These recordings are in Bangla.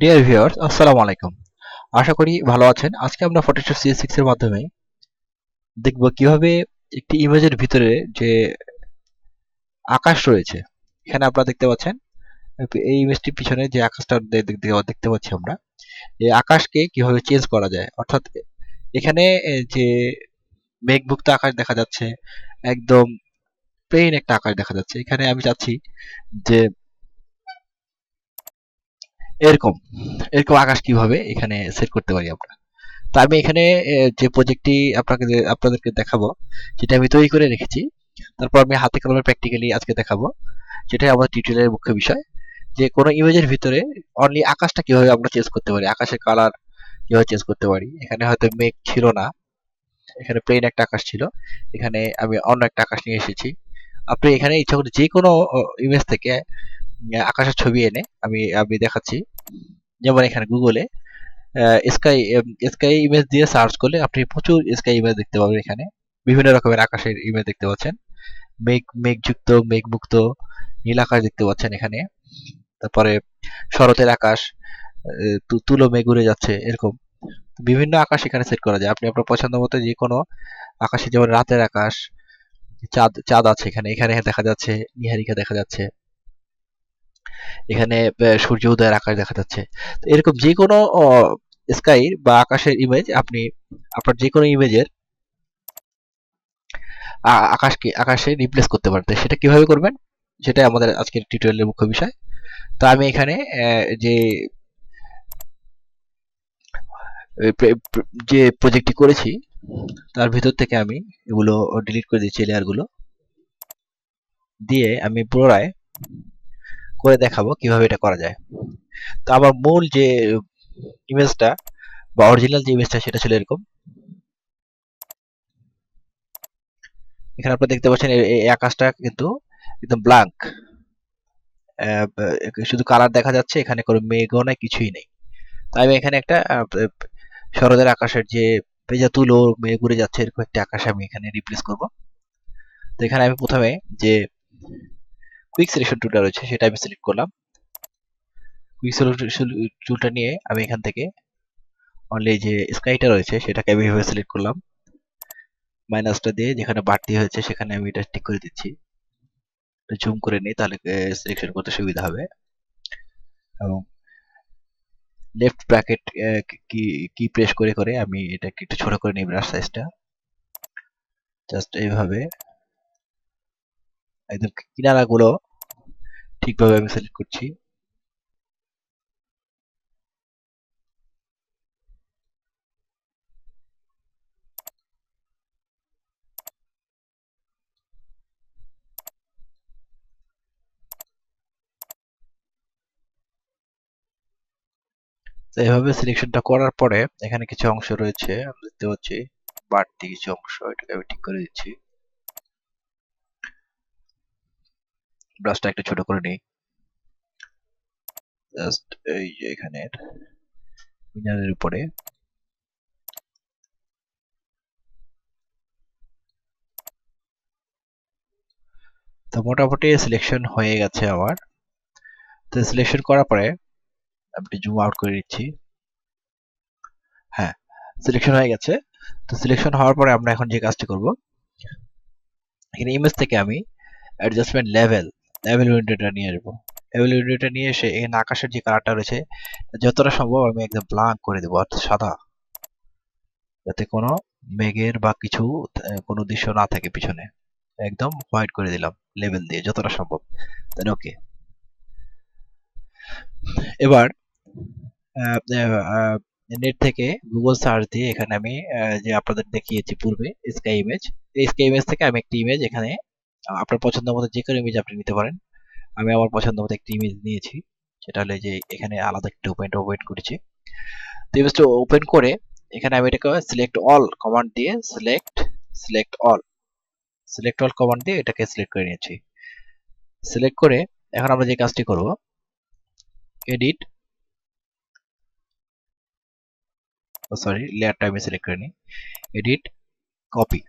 ডিয়ার ভিউয়ার্স আসসালামু আলাইকুম। আশা করি ভালো আছেন। আজকে আমরা ফটোশপ সিএস সিক্স এর মাধ্যমে দেখব কীভাবে একটি ইমেজের ভিতরে যে আকাশ রয়েছে, এখানে আপনারা দেখতে পাচ্ছেন, এই ইমেজটির পিছনে যে আকাশটা দেখতে পাচ্ছি আমরা, এই আকাশকে কীভাবে চেঞ্জ করা যায়? অর্থাৎ এখানে যে মেঘমুক্ত আকাশ দেখা যাচ্ছে, একদম প্লেন একটা আকাশ দেখা যাচ্ছে। এখানে আমি চাচ্ছি যে এরকম এরকম আকাশ কীভাবে এখানে সেট করতে পারি আমরা? তো আমি এখানে যে প্রজেক্টটি আপনাকে আপনাদেরকে দেখাবো, সেটা আমি তৈরি করে রেখেছি। তারপর আমি হাতে কলমে প্র্যাকটিক্যালি আজকে দেখাবো। যেটাই আমাদের টিউটোরিয়ালের মুখ্য বিষয়। যে কোনো ইমেজের ভিতরে অনলি আকাশটা কীভাবে আমরা চেঞ্জ করতে পারি? আকাশের কালার কীভাবে চেঞ্জ করতে পারি? এখানে হয়তো মেঘ ছিল না। এখানে প্লেন একটা আকাশ ছিল। এখানে আমি অন্য একটা আকাশ নিয়ে এসেছি। আপনি এখানে ইচ্ছা করে যে কোনো ইমেজ থেকে আকাশের ছবি এনে আমি আমি দেখাচ্ছি। যেমন এখানে গুগলে স্কাই স্কাই ইমেজ দিয়ে সার্চ করলে আপনি প্রচুর স্কাই ইমেজ দেখতে পাবেন এখানে। বিভিন্ন রকমের আকাশের ইমেজ দেখতে পাচ্ছেন। মেঘ, মেঘযুক্ত, মেঘমুক্ত, নীল আকাশ দেখতে পাচ্ছেন এখানে। তারপরে শরতের আকাশ তুলো মেঘ উড়ে যাচ্ছে এরকম। বিভিন্ন আকাশ এখানে সেট করা যায়। আপনি আপনার পছন্দ মতো যে কোনো আকাশে, যেমন রাতের আকাশ, চাঁদ চাঁদ আছে এখানে। এখানে দেখা যাচ্ছে, নিহারিকা দেখা যাচ্ছে। এখানে সূর্য উদয়ের আকাশ দেখা যাচ্ছে। এরকম যে কোনো স্কাই বা আকাশের ইমেজ আপনি, আপনার যে কোনো ইমেজের আকাশকে, আকাশে রিপ্লেস করতে পারেন তো সেটা কীভাবে করবেন? সেটাই আমাদের আজকের টিউটোরিয়ালের মুখ্য বিষয়। তো আমি এখানে যে যে প্রজেক্টটি করেছি, তার ভিতর থেকে আমি এগুলো ডিলিট করে দিচ্ছি লেয়ারগুলো দিয়ে আমি পুনরায় করে দেখাবো কীভাবে এটা করা যায়। তো আমার মূল যে ইমেজটা বা অরিজিনাল যে ইমেজটা সেটা ছিল এরকম। এখানে আপনারা দেখতে পাচ্ছেন এই আকাশটা কিন্তু একদম ব্ল্যাঙ্ক শুধু কালার দেখা যাচ্ছে এখানে কোনো মেঘও নাই কিছুই নেই। তাই আমি এখানে একটা আহ, আকাশের যে পেজা তুলো মেঘ উড়ে যাচ্ছে এরকম একটা আকাশ আমি এখানে রিপ্লেস করব। তো এখানে আমি প্রথমে যে কুইক সিলেকশন টুলটা রয়েছে, সেটা আমি সিলেক্ট করলাম। কুইক সিলেকশন টুলটা নিয়ে আমি এখান থেকে অনলি যে স্কাইটা রয়েছে, সেটাকে আমি এভাবে সিলেক্ট করলাম। মাইনাসটা দিয়ে যেখানে বাড়তি হয়েছে, সেখানে আমি এটা ঠিক করে দিচ্ছি। জুম করে নিই, তাহলে সিলেকশন করতে সুবিধা হবে। এবং লেফট ব্র্যাকেট কি কি প্রেস করে করে আমি এটাকে একটু ছোট করে নিই ব্রাশ সাইজটা জাস্ট এইভাবে। একদম কিনারাগুলো ঠিকভাবে আমি সিলেক্ট করছি। তো এইভাবে সিলেকশনটা করার পরে এখানে কিছু অংশ রয়েছে আমি দেখতে পাচ্ছি বাড়তি কিছু অংশ, এটাকে আমি ঠিক করে দিচ্ছি। ব্রাশটা একটু ছোট করে নিই। জাস্ট এই যে এখানে মিনারের উপরে। তো মোটামুটি সিলেকশন হয়ে গেছে আমার। তো সিলেকশন করার পরে আমি জুম আউট করে দিচ্ছি হ্যাঁ সিলেকশন হয়ে গেছে। তো সিলেকশন হওয়ার পরে আমরা এখন যে কাজটি করব, এখানে ইমেজ থেকে আমি অ্যাডজাস্টমেন্ট লেভেল উইন্ডোটা নিয়ে আসব উইন্ডোটা নিয়ে এসে এখানে আকাশের যে কালারটা রয়েছে, যতটা সম্ভব আমি একদম ব্ল্যাঙ্ক করে দেবো, অর্থাৎ সাদা। যাতে কোনো মেঘের বা কিছু কোনো দৃশ্য না থাকে পিছনে। একদম হোয়াইট করে দিলাম লেভেল দিয়ে, যতটা সম্ভব। দেন ওকে এবার নেট থেকে গুগল সার্চ দিয়ে এখানে আমি যে আপনাদের দেখিয়েছি পূর্বে স্কাই ইমেজ এই স্কাই ইমেজ থেকে আমি একটি ইমেজ এখানে, আপনার পছন্দ মতো যে কোনো ইমেজ আপনি নিতে পারেন। আমি আমার পছন্দ মতো একটি ইমেজ নিয়েছি। সেটা হলো যে এখানে আলাদা একটা ওপেন ওপেন করেছি। তো ইমেজটা ওপেন করে এখানে আমি এটাকে সিলেক্ট অল কমান্ড দিয়ে select select all select all command দিয়ে এটাকে সিলেক্ট করে নিয়েছি। সিলেক্ট করে এখন আমরা যে কাজটি করব এডিট সরি লেয়ারটা আমি সিলেক্ট করে নিই। এডিট কপি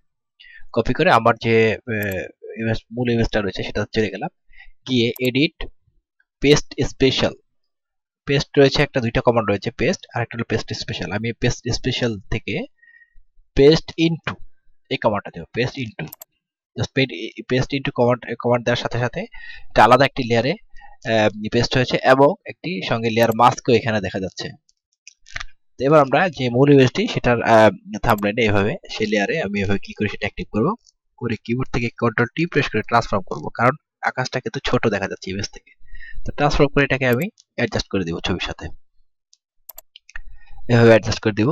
কপি করে আমার যে ইমেজ মূল ইমেজটা রয়েছে সেটা চলে গেলাম। গিয়ে এডিট পেস্ট স্পেশাল পেস্ট রয়েছে একটা, দুইটা কমান্ড রয়েছে পেস্ট আর একটা হলো পেস্ট স্পেশাল আমি পেস্ট স্পেশাল থেকে পেস্ট ইনটু এই কমান্ডটা দেবো paste into just paste into command command দেওয়ার সাথে সাথে এটা আলাদা একটি লেয়ারে পেস্ট হয়েছে এবং একটি সঙ্গে লেয়ার মাস্কও এখানে দেখা যাচ্ছে। তো এবার আমরা যে মূল ইমেজটি সেটার থাম্বনেলে এভাবে, সেই লেয়ারে আমি এভাবে কি করে সেটা অ্যাক্টিভ করব। করে কিবোর্ড থেকে কন্ট্রোল টি প্রেস করে ট্রান্সফর্ম করব। কারণ আকাশটা কিন্তু ছোট দেখা যাচ্ছে ইমেজ থেকে। তো ট্রান্সফর্ম করে এটাকে আমি অ্যাডজাস্ট করে দিব ছবির সাথে। এভাবে অ্যাডজাস্ট করে দিব।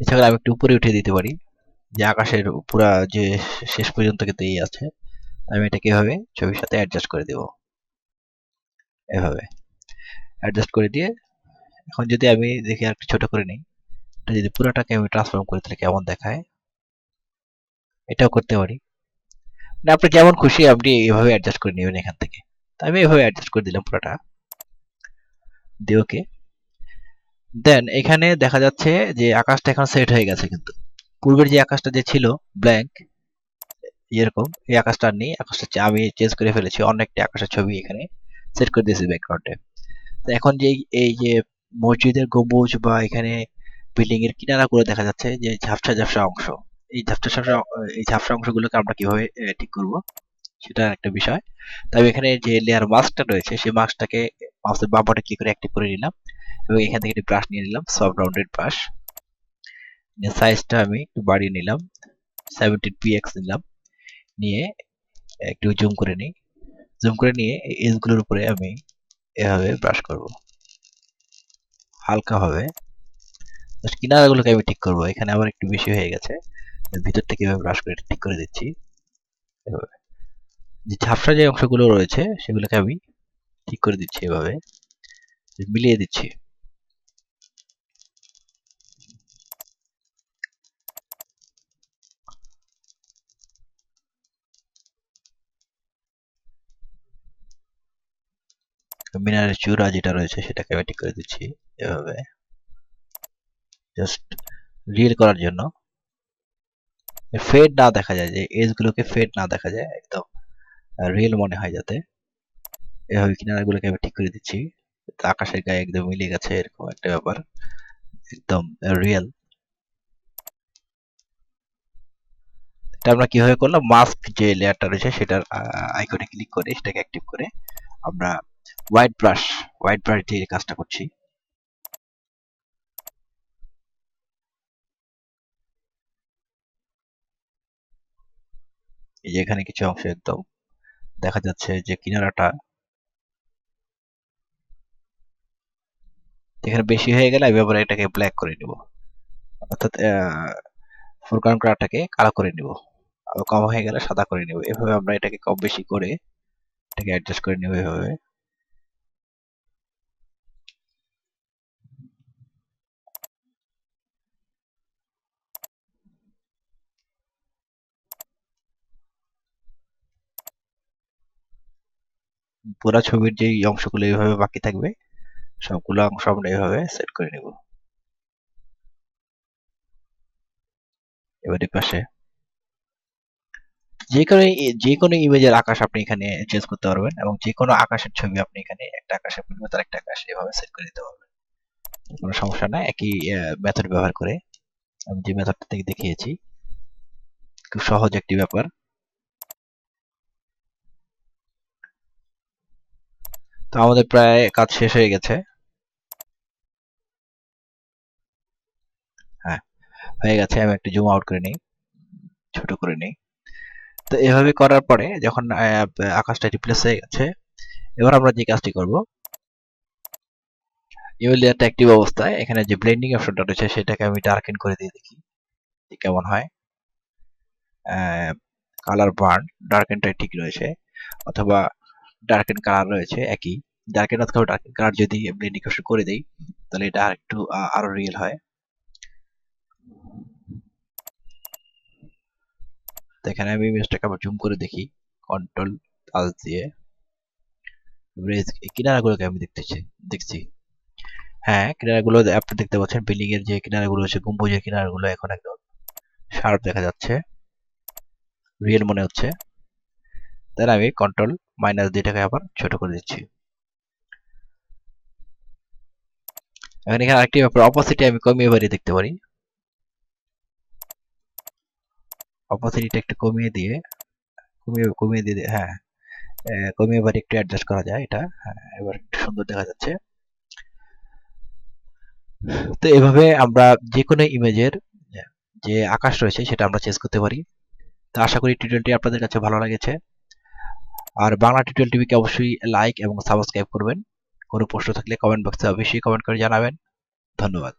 এছাড়া আমি একটু উপরে উঠিয়ে দিতে পারি। যে আকাশের পুরা যে শেষ পর্যন্ত কিন্তু এই আছে আমি এটাকে এভাবে ছবির সাথে অ্যাডজাস্ট করে দেব। এভাবে। অ্যাডজাস্ট করে দিয়ে এখন যদি আমি দেখি আর একটু ছোট করে নিই, এটা যদি পুরোটাকে আমি ট্রান্সফর্ম করি তাহলে কেমন দেখায়? এটাও করতে পারি। না, আপনি যেমন খুশি, আপনি এইভাবে অ্যাডজাস্ট করে নেবেন এখান থেকে। তো আমি এভাবে অ্যাডজাস্ট করে দিলাম পুরোটা। দিয়ে ওকে দেন এখানে দেখা যাচ্ছে যে আকাশটা এখন সেট হয়ে গেছে কিন্তু। পূর্বের যে আকাশটা যে ছিল ব্ল্যাঙ্ক এরকম, এই আকাশটা নেই। আকাশটা আমি চেঞ্জ করে ফেলেছি, অন্য আকাশের ছবি এখানে সেট করে দিয়েছি ব্যাকগ্রাউন্ডে তো এখন যে এই যে মসজিদের গম্বুজ বা এখানে বিল্ডিং এর কিনারাগুলো দেখা যাচ্ছে, যে ঝাপসা ঝাপসা অংশ। এই ঝাপসা ঝাপসা, এই ঝাপসা অংশগুলোকে আমরা কীভাবে ঠিক করব? সেটা একটা বিষয়। তবে এখানে যে লেয়ার মাস্কটা রয়েছে, সেই মাস্কটাকে মাউসের বাম বাটনে ক্লিক করে অ্যাক্টিভ করে নিলাম এবং এখান থেকে একটি ব্রাশ নিয়ে নিলাম সফট রাউন্ডেড ব্রাশ সাইজটা আমি একটু বাড়িয়ে নিলাম সেভেন্টিন পিএক্স নিলাম। নিয়ে একটু জুম করে নিই। জুম করে নিয়ে এজগুলোর উপরে আমি এভাবে ব্রাশ করব। হালকাভাবে। কিনারাগুলোকে আমি ঠিক করব। এখানে আবার একটু বেশি হয়ে গেছে। ভিতর থেকে এভাবে ব্রাশ করে ঠিক করে দিচ্ছি। এভাবে। যে ঝাপসা যে অংশগুলো রয়েছে, সেগুলোকে আমি ঠিক করে দিচ্ছি এভাবে। মিলিয়ে দিচ্ছি। মিনারের চূড়া যেটা রয়েছে, সেটাকে আমি ঠিক করে দিচ্ছি এভাবে। জাস্ট রিয়েল করার জন্য। ফেড না দেখা যায়, যে এজ গুলোকে ফেড না দেখা যায়, একদম রিয়েল মনে হয় যাতে। এভাবে কিনারাগুলোকে আমি ঠিক করে দিচ্ছি। আকাশের গায়ে একদম মিলে গেছে, এরকম একটা ব্যাপার। একদম রিয়েল এটা আমরা কীভাবে করলাম? মাস্ক যে লেয়ারটা রয়েছে, সেটার আইকনে ক্লিক করে, সেটাকে অ্যাক্টিভ করে আমরা হোয়াইট ব্রাশ হোয়াইট ব্রাশ দিয়ে কাজটা করছি। এই যে এখানে কিছু অংশ একদম দেখা যাচ্ছে যে কিনারাটা এখানে বেশি হয়ে গেলে আমি আবার এটাকে ব্ল্যাক করে নিব। অর্থাৎ ফোরগ্রাউন্ড কালারটাকে কালো করে নিব। কম হয়ে গেলে সাদা করে নিব। এভাবে আমরা এটাকে কম বেশি করে এটাকে অ্যাডজাস্ট করে নিব এভাবে। পুরো ছবির যে অংশগুলো এইভাবে বাকি থাকবে, সবগুলো অংশ আমরা এইভাবে সেট করে নেব। এবার পাশে। যে কোনো যে কোনো ইমেজের আকাশ আপনি এখানে চেঞ্জ করতে পারবেন এবং যে কোনো আকাশের ছবি আপনি এখানে একটা আকাশের পরিবর্তে একটা আকাশ এভাবে সেট করে দিতে পারবেন। কোনো সমস্যা নাই, একই মেথড ব্যবহার করে। আমি যে মেথডটা থেকে দেখিয়েছি, খুব সহজ একটি ব্যাপার। আমাদের প্রায় কাজ শেষ হয়ে গেছে। হ্যাঁ হয়ে গেছে, আমি একটু জুম আউট করে নিই, ছোট করে নিই। তো এভাবে করার পরে যখন আকাশটা রিপ্লেস হয়ে গেছে, এবার আমরা যে কাজটি করব লেয়ারটা অ্যাক্টিভ অবস্থায়, এখানে যে ব্লেন্ডিং অপশনটা রয়েছে, সেটাকে আমি ডার্কেন করে দিয়ে দেখি কেমন হয়। কালার বার্ন ডার্কেনটাই ঠিক রয়েছে, অথবা ডার্কেন কালার রয়েছে, একই। ডার্কেন অথবা ডার্কেন কালার যদি ব্লেন্ডিং অপশন করে দেই, তাহলে এটা একটু আরও রিয়েল হয়। এখানে আমি ইমেজটাকে আবার জুম করে দেখি কন্ট্রোল প্লাস দিয়ে। কিনারাগুলোকে আমি দেখতেছি, দেখছি। হ্যাঁ কিনারাগুলো আপনি দেখতে পাচ্ছেন বিল্ডিং এর যে কিনারাগুলো আছে গম্বুজের কিনারাগুলো এখন একদম শার্প দেখা যাচ্ছে। রিয়েল মনে হচ্ছে। তাহলে আমি কন্ট্রোল মাইনাস দুইটাকে আবার ছোট করে দিচ্ছি। এখন এখানে আরেকটি ব্যাপার অপোসিটি আমি কমিয়ে বাড়িয়ে দেখতে পারি। অপোসিটিটা একটু কমিয়ে দিয়ে, কমিয়ে কমিয়ে দিয়ে হ্যাঁ কমিয়ে বাড়ি একটু অ্যাডজাস্ট করা যায় এটা হ্যাঁ এবার একটু সুন্দর দেখা যাচ্ছে। তো এভাবে আমরা যে কোনো ইমেজের, যে আকাশ রয়েছে সেটা আমরা চেঞ্জ করতে পারি। তো আশা করি টিউটোরিয়ালটি আপনাদের কাছে ভালো লেগেছে। আর বাংলা টিউটোরিয়াল টিভিকে অবশ্যই লাইক এবং সাবস্ক্রাইব করবেন। কোনো প্রশ্ন থাকলে কমেন্ট বক্সে অবশ্যই কমেন্ট করে জানাবেন। ধন্যবাদ।